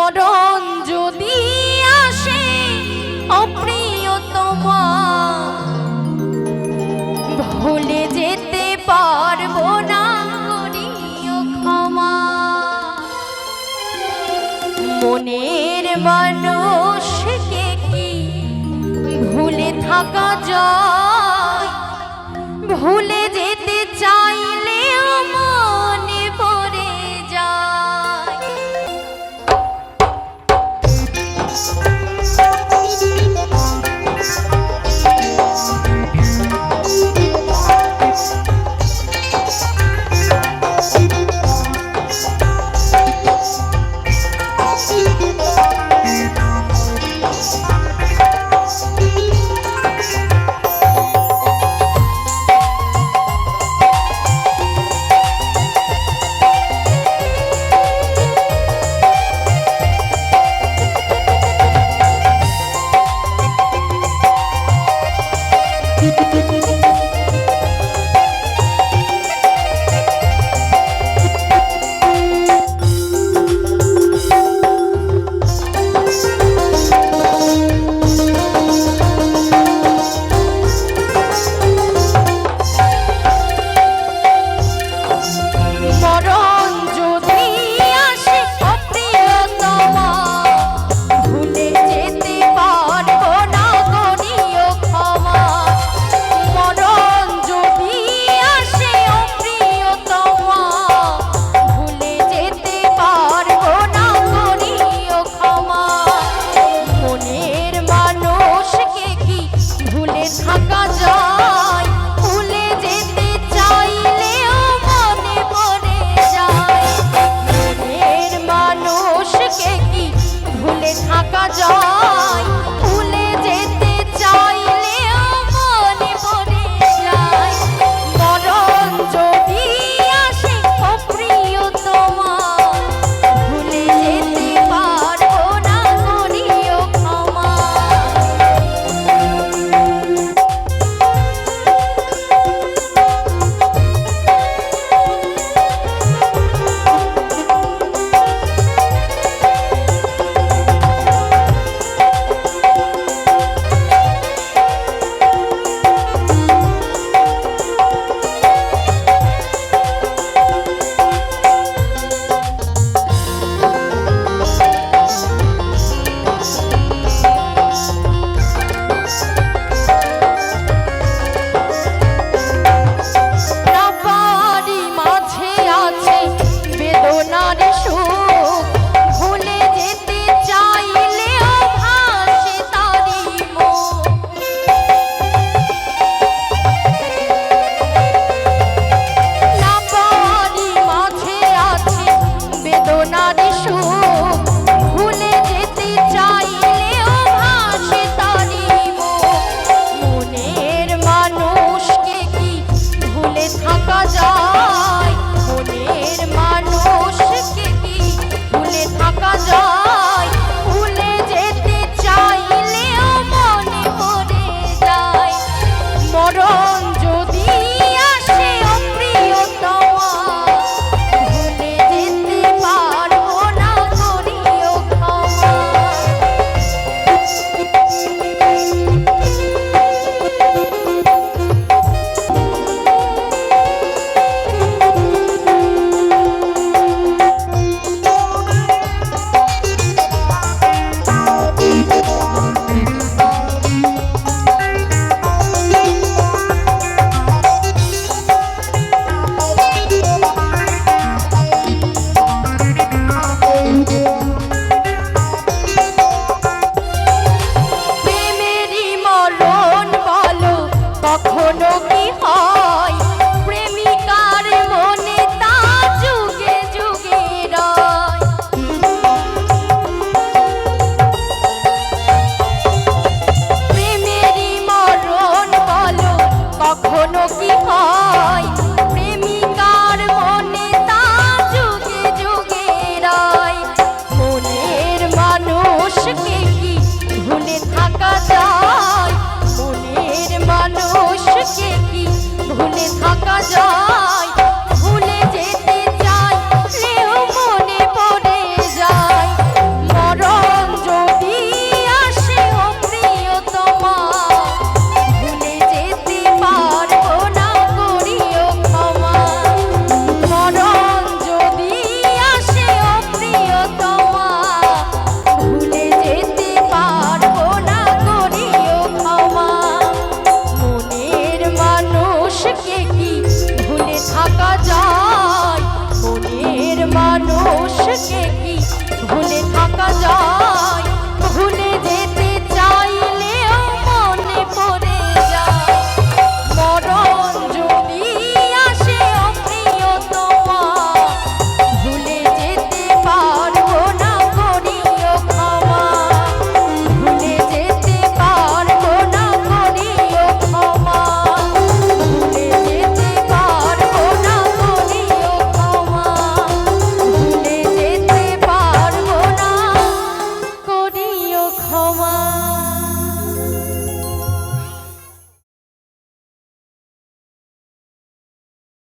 মরণ যদি আসে, অপ্রিয়তম। ভুলে যেতে পারব না ক্ষমা। মনের মানুষকে কি ভুলে থাকা যায়? ভুলে যে Música Nadi. ভুলে থাকা যায়